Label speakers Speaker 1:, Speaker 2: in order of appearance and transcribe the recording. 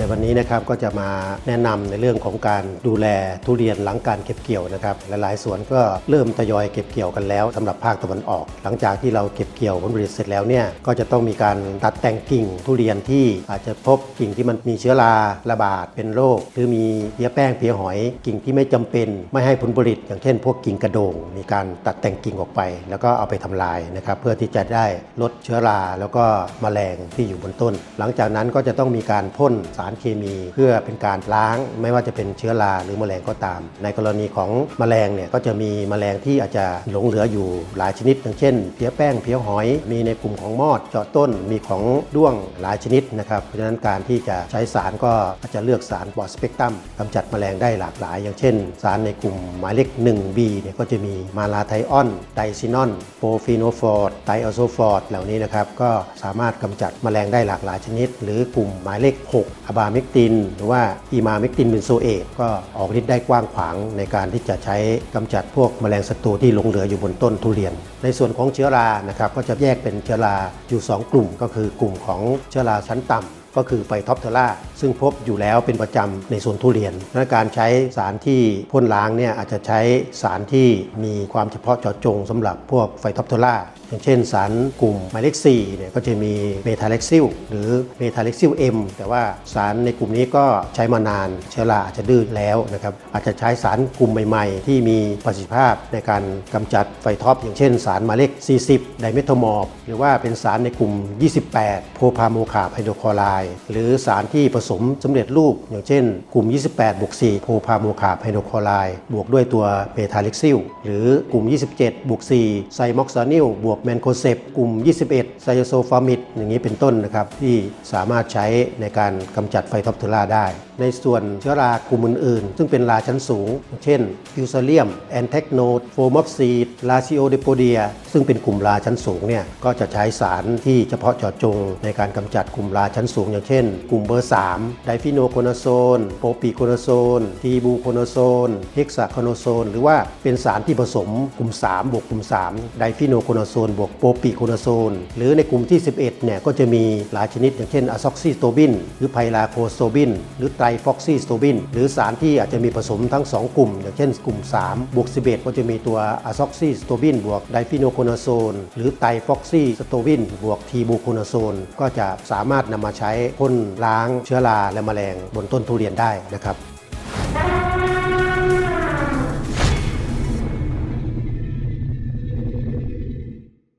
Speaker 1: ในวันนี้นะครับก็จะมาแนะนำในเรื่องของการดูแลทุเรียนหลังการเก็บเกี่ยวนะครับหลายๆสวนก็เริ่มทยอยเก็บเกี่ยวกันแล้วสำหรับภาคตะวันออก หลังจากที่เราเก็บเกี่ยวผลผลิตเสร็จแล้วเนี่ยก็จะต้องมีการตัดแต่งกิ่งทุเรียนที่อาจจะพบกิ่งที่มันมีเชื้อราระบาดเป็นโรค หรือมีเพี้ยแป้งเพี้ยหอย กิ่งที่ไม่จำเป็น ไม่ให้ผลผลิต อย่างเช่น พวกกิ่งกระโดง มีการตัดแต่งกิ่งออกไป แล้วก็เอาไปทำลายนะครับเพื่อที่จะได้ลดเชื้อราแล้วก็แมลงที่อยู่บนต้น หลังจากนั้นก็จะต้องมีการพ่นสารเคมี เพื่อเป็นการล้างไม่ว่าจะเป็นเชื้อราหรือแมลงก็ตาม ในกรณีของแมลงเนี่ยก็จะมีแมลงที่อาจจะหลงเหลืออยู่หลายชนิดอย่างเช่นเพี้ยแป้งเพี้ยหอย มีในกลุ่มของมอดเจาะต้นมีของด้วงหลายชนิดนะครับเพราะฉะนั้นการที่จะใช้สารก็อาจจะเลือกสารบอดสเปกตรัมกำจัดแมลงได้หลากหลาย อย่างเช่น สารในกลุ่มหมายเลข 1B เนี่ยก็จะมีมาลาไทออนไดซินอนโปรฟีโนฟอร์ดไตออโซฟอร์ดเหล่านี้นะครับก็สามารถกำจัดแมลงได้หลากหลายชนิด หรือกลุ่มหมายเลข 6 อบาเมกติน หรือว่าอีมาเมกตินเบนโซเอตก็ออกฤทธิ์ได้กว้างขวางในการที่จะใช้กำจัดพวกแมลงศัตรูที่หลงเหลืออยู่บนต้นทุเรียน ในส่วนของเชื้อรานะครับก็จะแยกเป็นเชื้อราอยู่ 2 กลุ่ม ก็คือกลุ่มของเชื้อราชั้นต่ำก็คือไฟท็อปเทอร่าซึ่งพบอยู่แล้วเป็นประจำในสวนทุเรียนและการใช้สารที่พ่นล้างเนี่ยอาจจะใช้สารที่มีความเฉพาะเจาะจงสำหรับพวกไฟท็อปเทอร่า อย่างเช่นสารกลุ่มหมายเลข4เนี่ยก็จะมีเมทาเล็กซิลหรือเมทาเล็กซิลเอ็มแต่ว่าสารในกลุ่มนี้ก็ใช้มานานเชื้อราอาจจะดื้อแล้วนะครับอาจจะใช้สารกลุ่มใหม่ ๆ ที่มีประสิทธิภาพในการกำจัดไฟท็อป อย่างเช่นสารหมายเลข 40 ไดเมทามอร์หรือว่าเป็นสารในกลุ่ม 28 โพพาโมคาไฮโดรคลอไรด์หรือสารที่ผสมสำเร็จรูป อย่างเช่น กลุ่ม 28บวก4โพพาโมคาไฮโดรคลอไรด์บวกด้วยตัวเมทาเล็กซิลหรือกลุ่ม 27บวก4ไซม็อกซานิลบวกแมนโคเซปกลุ่ม 21 ไซโซฟามิดอย่างนี้เป็นต้นนะครับ ที่สามารถใช้ในการกำจัดไฟท็อปเทอร่าได้ ในส่วนเชื้อรากลุ่มอื่นๆ ซึ่งเป็นราชั้นสูง เช่นฟิวซาเลียมแอนเทคโนดโฟมอฟซีดลาซิโอเดโปเดียซึ่งเป็นกลุ่มราชั้นสูงเนี่ยก็จะใช้สารที่เฉพาะเจาะจงในการกำจัดกลุ่มราชั้นสูง อย่างเช่น กลุ่มเบอร์ 3 ไดฟิโนโคนโซนโปปีโคนโซนทีบูโคนโซนเฮกซาโคนโซนหรือว่าเป็นสารที่ผสมกลุ่ม 3 บวกกลุ่ม 3 ไดฟิโนโคนโซนนบวกโปรปีโคนาโซน หรือในกลุ่มที่ 11 เนี่ยก็จะมีหลายชนิด อย่างเช่นอะซ็อกซิสโตบิน หรือไพลาโคสโตบิน หรือไตรฟอกซิสโตบิน หรือสารที่อาจจะมีผสมทั้ง 2 กลุ่ม อย่างเช่นกลุ่ม3บวก11 ก็จะมีตัวอะซ็อกซิสโตบิน บวกไดฟิโนโคนาโซน หรือไตรฟอกซิสโตบิน บวกทีบูโคนาโซน ก็จะสามารถนำมาใช้พ่นล้างเชื้อราและแมลงบนต้นทุเรียนได้นะครับ